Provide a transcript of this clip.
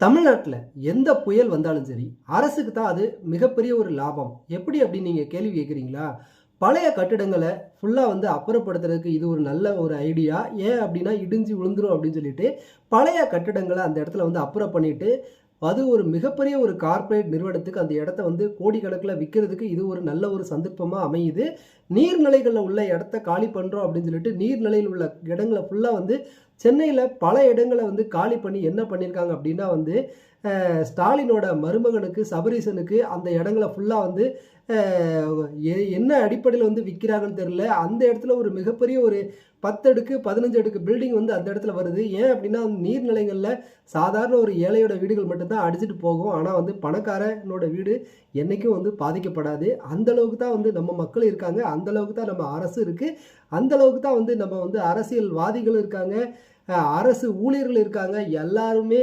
தமிழ்நாட்டில் எந்த புயல் வந்தாலும் சரி அரசுக்கு தான் அது மிகப்பெரிய ஒரு லாபம். எப்படி அப்படின்னு நீங்கள் கேள்வி கேட்குறீங்களா? பழைய கட்டிடங்களை ஃபுல்லாக வந்து அப்புறப்படுத்துறதுக்கு இது ஒரு நல்ல ஒரு ஐடியா ஏன் அப்படின்னா இடிஞ்சு விழுந்துரும் அப்படின்னு சொல்லிட்டு பழைய கட்டிடங்களை அந்த இடத்துல வந்து அப்புறம் பண்ணிட்டு அது ஒரு மிகப்பெரிய ஒரு கார்ப்பரேட் நிறுவனத்துக்கு அந்த இடத்த வந்து கோடிக்கணக்கில் விற்கிறதுக்கு இது ஒரு நல்ல ஒரு சந்தர்ப்பமாக அமையுது. நீர்நிலைகளில் உள்ள இடத்த காலி பண்ணுறோம் அப்படின்னு சொல்லிட்டு நீர்நிலையில் உள்ள இடங்களை ஃபுல்லாக வந்து சென்னையில் பல இடங்களை வந்து காலி பண்ணி என்ன பண்ணியிருக்காங்க அப்படின்னா வந்து ஸ்டாலினோட மருமகனுக்கு சபரீசனுக்கு அந்த இடங்களை ஃபுல்லாக வந்து எ- என்ன அடிப்படையில் வந்து விற்கிறாங்கன்னு தெரில அந்த இடத்துல ஒரு மிகப்பெரிய ஒரு பத்து அடுக்கு பதினஞ்சு அடுக்கு பில்டிங் வந்து அந்த இடத்துல வருது. ஏன் அப்படின்னா நீர்நிலைகளில் சாதாரண ஒரு ஏழையோட வீடுகள் மட்டும்தான் அடிச்சிட்டு போகும். ஆனால் வந்து பணக்காரனோட வீடு என்றைக்கும் வந்து பாதிக்கப்படாது. அந்த அளவுக்கு தான் வந்து நம்ம மக்கள் இருக்காங்க. அந்தளவுக்கு தான் நம்ம அரசு இருக்குது அந்த அளவுக்கு தான் வந்து நம்ம வந்து அரசியல்வாதிகளும் இருக்காங்க. அரசு ஊழியர்கள் இருக்காங்க எல்லாருமே